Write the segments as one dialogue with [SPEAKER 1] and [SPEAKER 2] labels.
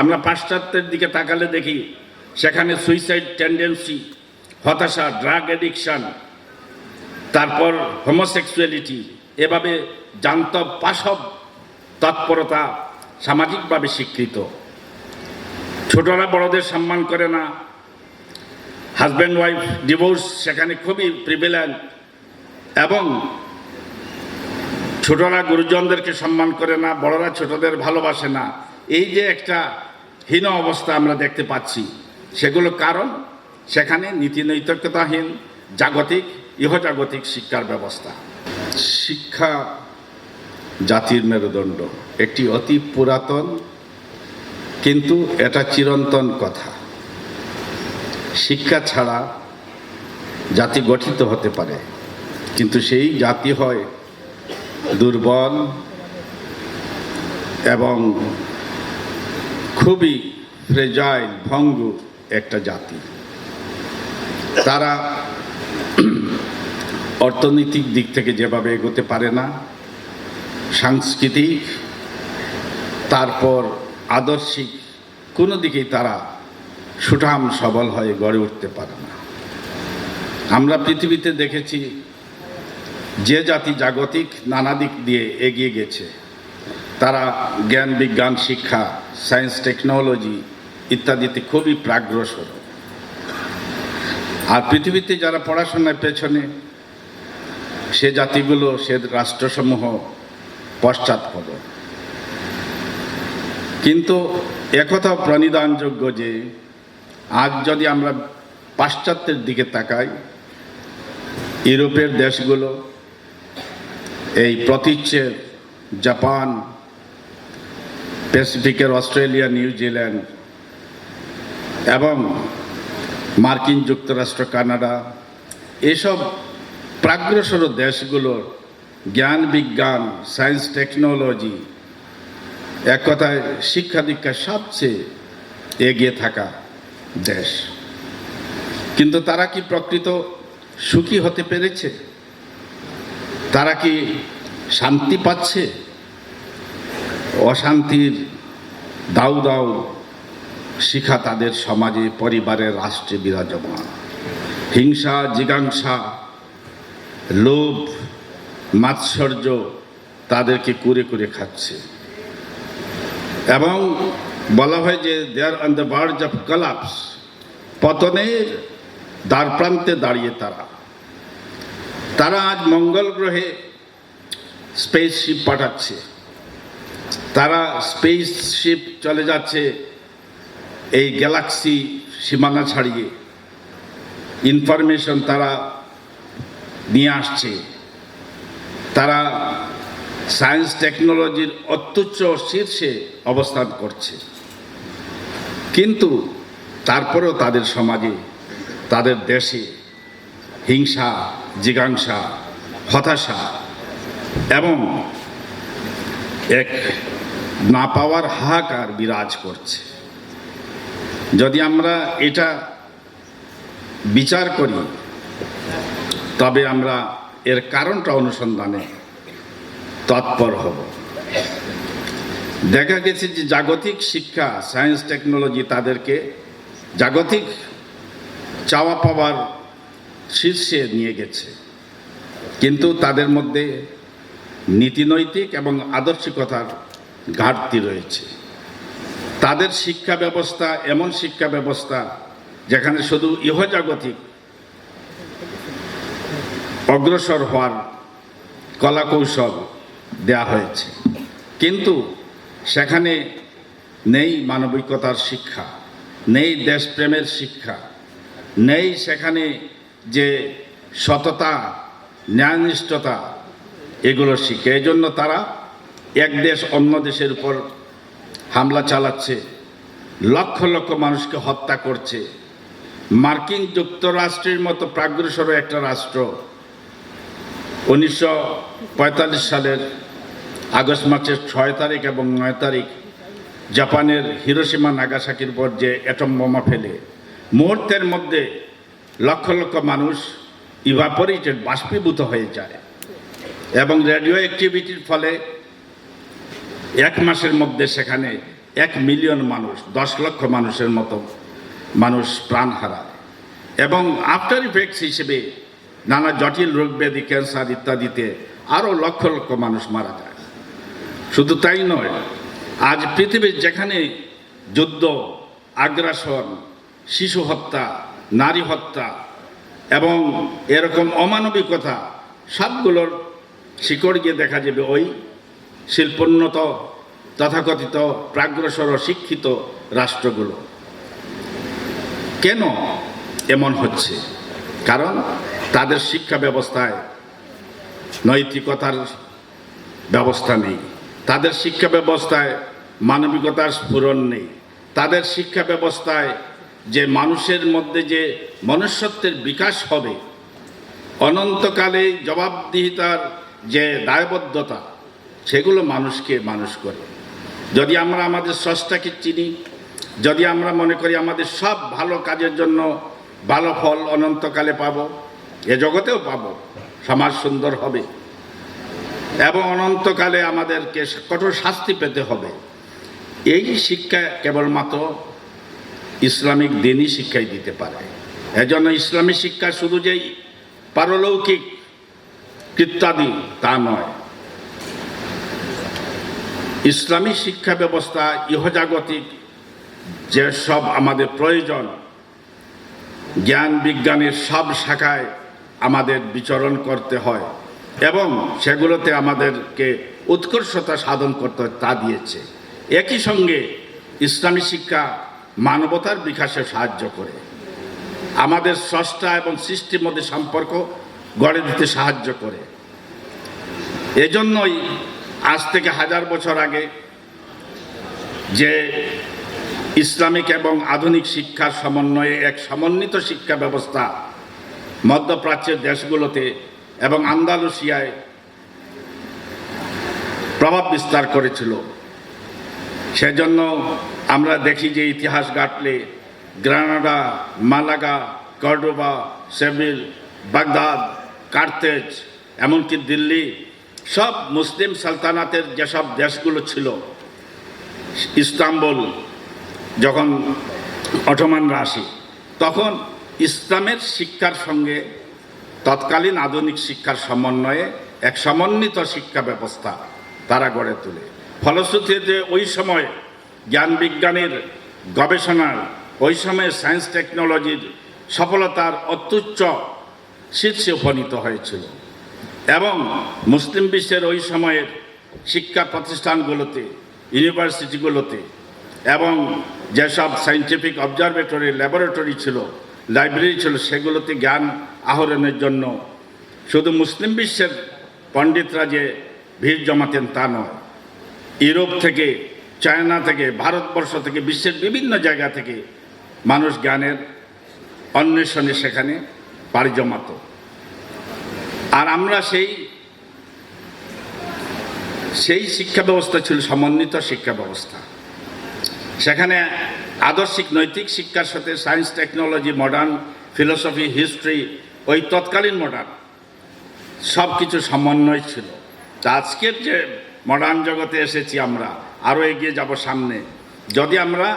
[SPEAKER 1] আমরা পাশ্চাত্যের দিকে তাকালে দেখি, সেখানে সুইসাইড টেন্ডেন্সি হতাশা ড্রাগ এডিকশন তারপর হোমোসেক্সুয়ালিটি এভাবে জান্তব পাশব তৎপরতা সামাজিকভাবে স্বীকৃত। ছোটরা বড়দের সম্মান করে না। হাজব্যান্ড ওয়াইফ ডিভোর্স সেখানে খুবই প্রিভেলেন্ট এবং ছোটরা গুরুজনদেরকে সম্মান করে না, বড়রা ছোটদের ভালোবাসে না। এই যে একটা হীন অবস্থা আমরা দেখতে পাচ্ছি। সেগুলো কারণ, সেখানে নীতি নৈতিকতাহীন, জাগতিক, ইহজাগতিক শিক্ষার ব্যবস্থা। শিক্ষা জাতির মেরুদণ্ড, একটি অতি পুরাতন, কিন্তু এটা চিরন্তন কথা। শিক্ষা ছাড়া জাতি গঠিত হতে পারে, কিন্তু সেই জাতি হয় দুর্বল এবং খুবই ফ্রেজাইল ভঙ্গুর একটা জাতি। তারা অর্থনৈতিক দিক থেকে যেভাবে এগোতে পারে না, সাংস্কৃতিক, তারপর আদর্শিক, কোনো দিকেই তারা সুঠাম সবল হয়ে গড়ে উঠতে পারে না। আমরা পৃথিবীতে দেখেছি যে জাতি জাগতিক নানা দিক দিয়ে এগিয়ে গেছে। তারা জ্ঞান, বিজ্ঞান, শিক্ষা সায়েন্স টেকনোলজি ইত্যাদিতে খুবই প্রাগ্রসর আর পৃথিবীতে যারা পড়াশোনার পেছনে সে জাতিগুলো, সে রাষ্ট্রসমূহ পশ্চাৎপদ কিন্তু একথাও প্রণিধানযোগ্য যে, আজ যদি আমরা পাশ্চাত্যের দিকে তাকাই, ইউরোপের দেশগুলো, এই প্রতীচ্যের জাপান প্যাসিফিকের অস্ট্রেলিয়া নিউজিল্যান্ড এবং মার্কিন যুক্তরাষ্ট্র, কানাডা এসব প্রাগ্রসর দেশগুলোর জ্ঞান বিজ্ঞান সায়েন্স টেকনোলজি এক কথায় শিক্ষা দীক্ষা সবচেয়ে এগিয়ে থাকা দেশ। কিন্তু তারা কি প্রকৃত সুখী হতে পেরেছে? তারা কি শান্তি পাচ্ছে? অশান্তির দাউ দাউ শিখা তাদের সমাজে, পরিবারে, রাষ্ট্রে বিরাজমান। হিংসা, জিজ্ঞাসা, লোভ, মাৎসর্য তাদেরকে কুরে কুরে খাচ্ছে। এবং বলা হয় যে there on the verge of collapse পতনের দ্বারপ্রান্তে দাঁড়িয়ে তারা। তারা আজ মঙ্গল গ্রহে স্পেসশিপ পাঠাচ্ছে। তারা স্পেসশিপ চলে যাচ্ছে এই গ্যালাক্সি সীমানা ছাড়িয়ে। ইনফরমেশন তারা নিয়ে আসছে। তারা সায়েন্স টেকনোলজির অত্যুচ্চ শীর্ষে অবস্থান করছে। কিন্তু তারপরেও তাদের সমাজে, তাদের দেশে হিংসা, জিজ্ঞাসা, হতাশা এবং এক না পাওয়ার হাহাকার বিরাজ করছে। যদি আমরা এটা বিচার করি, তবে আমরা এর কারণটা অনুসন্ধানে তৎপর হব। দেখা গেছে যে জাগতিক শিক্ষা, সায়েন্স, টেকনোলজি তাদেরকে জাগতিক চাওয়া পাওয়ার শীর্ষে নিয়ে গেছে। কিন্তু তাদের মধ্যে নীতিনৈতিক এবং আদর্শিকতার ঘাটতি রয়েছে। তাদের শিক্ষা ব্যবস্থা এমন শিক্ষা ব্যবস্থা যেখানে শুধু ইহজাগতিক অগ্রসর হওয়ার কলাকৌশল দেয়া হয়েছে। কিন্তু সেখানে নেই মানবিকতার শিক্ষা, নেই দেশপ্রেমের শিক্ষা, নেই সেখানে যে সততা, ন্যায়নিষ্ঠতা, এগুলো শিখে। এই জন্য তারা এক দেশ অন্য দেশের উপর হামলা চালাচ্ছে, লক্ষ লক্ষ মানুষকে হত্যা করছে। মার্কিন যুক্তরাষ্ট্রের মতো প্রাগ্রসর একটা রাষ্ট্র উনিশশো পঁয়তাল্লিশ সালের আগস্ট মাসের ছয় তারিখ এবং নয় তারিখ জাপানের হিরোসীমা নাগাসাকির উপর যে অ্যাটম বোমা ফেলে, মুহূর্তের মধ্যে লক্ষ লক্ষ মানুষ ইভাপোরেটেড বাষ্পীভূত হয়ে যায়। এবং রেডিও অ্যাক্টিভিটির ফলে এক মাসের মধ্যে সেখানে এক মিলিয়ন মানুষ, দশ লক্ষ মানুষের মতো মানুষ প্রাণ হারায়। এবং আফটার ইফেক্টস হিসেবে নানা জটিল রোগ ব্যাধি, ক্যান্সার ইত্যাদিতে আরও লক্ষ লক্ষ মানুষ মারা যায়। শুধু তাই নয়, আজ পৃথিবীর যেখানে যুদ্ধ, আগ্রাসন, শিশু হত্যা, নারী হত্যা এবং এরকম অমানবিকতা সবগুলোর শিকড় গিয়ে দেখা যাবে ওই শিল্পোন্নত, তথাকথিত, প্রাগ্রসর, শিক্ষিত রাষ্ট্রগুলো। কেন এমন হচ্ছে? কারণ তাদের শিক্ষা ব্যবস্থায় নৈতিকতার ব্যবস্থা নেই। তাদের শিক্ষা ব্যবস্থায় মানবিকতার স্ফুরণ নেই। তাদের শিক্ষা ব্যবস্থায় যে মানুষের মধ্যে যে মনুষ্যত্বের বিকাশ হবে অনন্তকালে জবাবদিহিতার যে দায়বদ্ধতা সেগুলো মানুষকে মানুষ করে। যদি আমরা আমাদের স্রষ্টাকে চিনি, যদি আমরা মনে করি আমাদের সব ভালো কাজের জন্য ভালো ফল অনন্তকালে পাব, এ জগতেও পাব, সমাজ সুন্দর হবে। এবং অনন্তকালে আমাদেরকে কঠোর শাস্তি পেতে হবে। এই শিক্ষা কেবলমাত্র ইসলামিক দিনই শিক্ষাই দিতে পারে। এজন্য ইসলামী শিক্ষা শুধু যেই পারলৌকিক কৃত্যাদি তা নয় ইসলামী শিক্ষা ব্যবস্থা, ইহজাগতিক যেসব আমাদের প্রয়োজন, জ্ঞান বিজ্ঞানের সব শাখায় আমাদের বিচরণ করতে হয় এবং সেগুলোতে আমাদেরকে উৎকর্ষতা সাধন করতে তা দিয়েছে। একই সঙ্গে ইসলামী শিক্ষা মানবতার বিকাশে সাহায্য করে। আমাদের স্রষ্টা এবং সৃষ্টির মধ্যে সম্পর্ক গড়ে দিতে সাহায্য করে। এজন্যই আজ থেকে হাজার বছর আগে যে ইসলামিক এবং আধুনিক শিক্ষার সমন্বয়ে এক সমন্বিত শিক্ষা ব্যবস্থা মধ্যপ্রাচ্যের দেশগুলোতে এবং আন্দালুসিয়ায় প্রভাব বিস্তার করেছিল। সেজন্য আমরা দেখি যে ইতিহাস ঘাটলে Granada, Malaga, Cordoba, Seville, Baghdad, Carthage, এমনকি দিল্লি সব মুসলিম সালতানাতের যেসব দেশগুলো ছিল, ইস্তাম্বুল, যখন অটোমানরা আসে তখন ইসলামের শিক্ষার সঙ্গে তৎকালীন আধুনিক শিক্ষার সমন্বয়ে এক সমন্বিত শিক্ষা ব্যবস্থা তারা গড়ে তোলে। ফলশ্রুতিতে ওই সময় জ্ঞান বিজ্ঞানের গবেষণার, ওই সময়ে সায়েন্স টেকনোলজির সফলতার অত্যুচ্চ শীর্ষে উপনীত হয়েছিল। এবং মুসলিম বিশ্বের ওই সময়ের শিক্ষা প্রতিষ্ঠানগুলোতে, ইউনিভার্সিটিগুলোতে এবং যেসব সায়েন্টিফিক অবজারভেটরি ল্যাবরেটরি ছিল লাইব্রেরি ছিল, সেগুলোতে জ্ঞান আহরণের জন্য শুধু মুসলিম বিশ্বের পণ্ডিতরা যে ভিড় জমাতেন তা নয়। ইউরোপ থেকে, চায়না থেকে, ভারতবর্ষ থেকে, বিশ্বের বিভিন্ন জায়গা থেকে মানুষ জ্ঞানের অন্বেষণে সেখানে পাড়ি জমাতো। আর আমরা সেই সেই শিক্ষা ব্যবস্থা ছিল সমন্বিত শিক্ষা ব্যবস্থা। সেখানে আদর্শিক নৈতিক শিক্ষার সাথে science, technology modern philosophy history ওই তৎকালীন মডার্ন সব কিছু সমন্বয় ছিল। তা আজকের যে মডার্ন জগতে এসেছি আমরা, আরও এগিয়ে যাব সামনে। যদি আমরা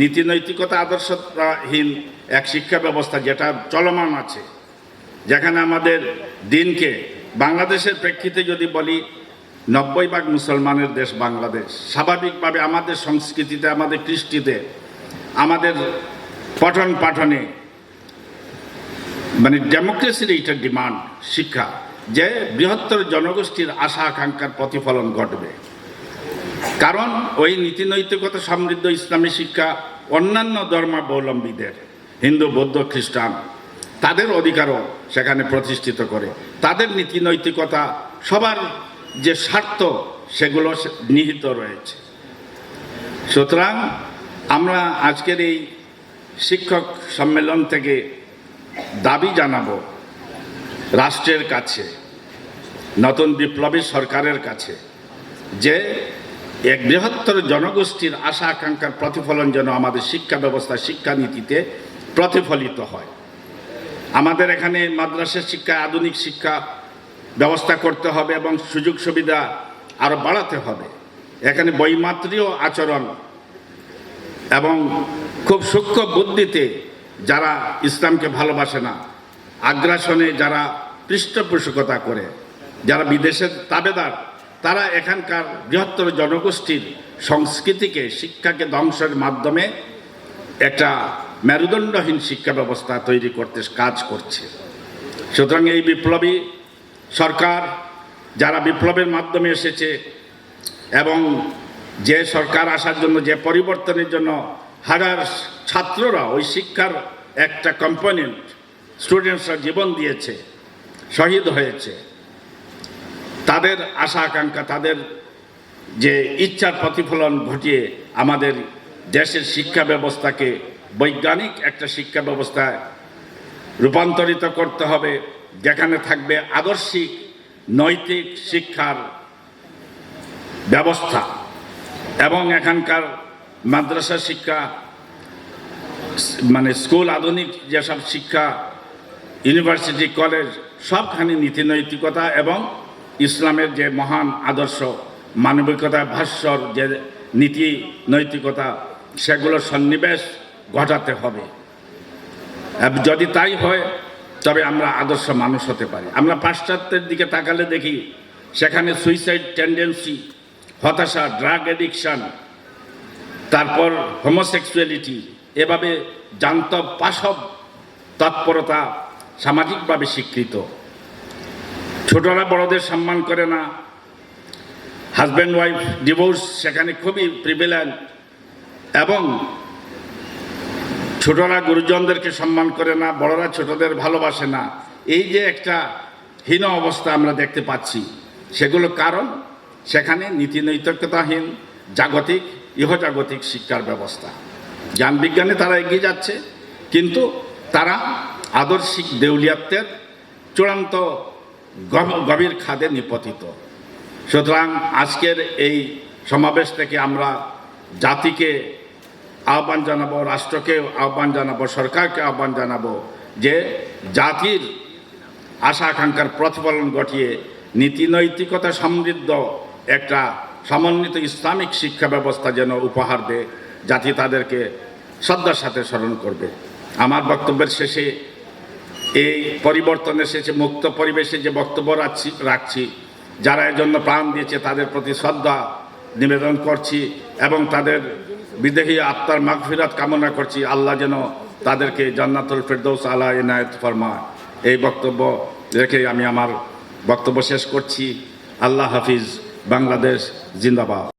[SPEAKER 1] নীতি নৈতিকতা আদর্শহীন এক শিক্ষা ব্যবস্থা যেটা চলমান আছে যেখানে আমাদের দিনকে, বাংলাদেশের প্রেক্ষিতে যদি বলি, নব্বই ভাগ মুসলমানের দেশ বাংলাদেশ। স্বাভাবিকভাবে আমাদের সংস্কৃতিতে, আমাদের কৃষ্টিতে, আমাদের পঠন পাঠনে মানে ডেমোক্রেসির এইটা ডিমান্ড, শিক্ষা, যে বৃহত্তর জনগোষ্ঠীর আশা আকাঙ্ক্ষার প্রতিফলন ঘটবে। কারণ ওই নীতি নৈতিকতা সমৃদ্ধ ইসলামী শিক্ষা অন্যান্য ধর্মাবলম্বীদের, হিন্দু, বৌদ্ধ, খ্রিস্টান তাদের অধিকারও সেখানে প্রতিষ্ঠিত করে। তাদের নীতি নৈতিকতা, সবার যে স্বার্থ, সেগুলো নিহিত রয়েছে। সুতরাং আমরা আজকের এই শিক্ষক সম্মেলন থেকে দাবি জানাব রাষ্ট্রের কাছে, নতুন বিপ্লবী সরকারের কাছে, যে এক বৃহত্তর জনগোষ্ঠীর আশা আকাঙ্ক্ষার প্রতিফলন যেন আমাদের শিক্ষা ব্যবস্থা, শিক্ষানীতিতে প্রতিফলিত হয়। আমাদের এখানে মাদ্রাসা শিক্ষা, আধুনিক শিক্ষা ব্যবস্থা করতে হবে এবং সুযোগ সুবিধা আরও বাড়াতে হবে। এখানে বৈমাত্রীয় আচরণ এবং খুব সূক্ষ্ম বুদ্ধিতে যারা ইসলামকে ভালোবাসে না, আগ্রাসনে যারা পৃষ্ঠপোষকতা করে, যারা বিদেশের তাবেদার, তারা এখানকার বৃহত্তর জনগোষ্ঠীর সংস্কৃতিকে, শিক্ষাকে ধ্বংসের মাধ্যমে একটা মেরুদণ্ডহীন শিক্ষা ব্যবস্থা তৈরি করতে কাজ করছে। সুতরাং এই বিপ্লবী সরকার, যারা বিপ্লবের মাধ্যমে এসেছে এবং যে সরকার আসার জন্য, যে পরিবর্তনের জন্য হাজার ছাত্ররা ওই শিক্ষার একটা কম্পোনেন্ট স্টুডেন্টসরা জীবন দিয়েছে, শহীদ হয়েছে, তাদের আশা আকাঙ্ক্ষা, তাদের যে ইচ্ছার প্রতিফলন ঘটিয়ে আমাদের দেশের শিক্ষা ব্যবস্থাকে বৈজ্ঞানিক একটা শিক্ষা ব্যবস্থায় রূপান্তরিত করতে হবে। যেখানে থাকবে আদর্শিক, নৈতিক শিক্ষার ব্যবস্থা এবং এখানকার মাদ্রাসা শিক্ষা মানে স্কুল, আধুনিক যেসব শিক্ষা, ইউনিভার্সিটি, কলেজ, সবখানে নীতি নৈতিকতা এবং ইসলামের যে মহান আদর্শ, মানবিকতা, ভাষ্যর যে নীতি নৈতিকতা, সেগুলোর সন্নিবেশ ঘটাতে হবে। যদি তাই হয়, তবে আমরা আদর্শ মানুষ হতে পারি। আমরা পাশ্চাত্যের দিকে তাকালে দেখি, সেখানে সুইসাইড টেন্ডেন্সি হতাশা ড্রাগ এডিকশন তারপর হোমোসেক্সুয়ালিটি এভাবে জান্তব পাশব তৎপরতা সামাজিকভাবে স্বীকৃত। ছোটরা বড়দের সম্মান করে না। হাজব্যান্ড ওয়াইফ ডিভোর্স সেখানে খুবই প্রিভিলেন্ট এবং ছোটরা গুরুজনদেরকে সম্মান করে না, বড়রা ছোটদের ভালোবাসে না। এই যে একটা হীন অবস্থা আমরা দেখতে পাচ্ছি, সেগুলো কারণ সেখানে নীতি নৈতিকতাহীন, জাগতিক, ইহজাগতিক শিক্ষার ব্যবস্থা। জ্ঞান বিজ্ঞানে তারা এগিয়ে যাচ্ছে, কিন্তু তারা আদর্শিক দেউলিয়াত্বের চূড়ান্ত গভ- গভীর খাদে নিপতিত। সুতরাং আজকের এই সমাবেশ থেকে আমরা জাতিকে আহ্বান জানাব, রাষ্ট্রকে আহ্বান জানাব, সরকারকে আহ্বান জানাব যে জাতির আশা আকাঙ্ক্ষার প্রতিফলন ঘটিয়ে নীতি নৈতিকতা সমৃদ্ধ একটা সমন্বিত ইসলামিক শিক্ষা ব্যবস্থা যেন উপহার দেয়, জাতি তাদেরকে শ্রদ্ধার সাথে স্মরণ করবে। আমার বক্তব্যের শেষে এই পরিবর্তনের শেষে মুক্ত পরিবেশে যে বক্তব্য রাখছি রাখছি, যারা এর জন্য প্রাণ দিয়েছে, তাদের প্রতি শ্রদ্ধা নিবেদন করছি এবং তাদের বিদেহী আত্মার মাগফিরাত কামনা করছি। আল্লাহ যেন তাদেরকে জান্নাতুল ফেরদৌস আলা এনায়ত ফরমা এই বক্তব্য রেখে আমি আমার বক্তব্য শেষ করছি। আল্লাহ হাফিজ, বাংলাদেশ, জিন্দাবাদ।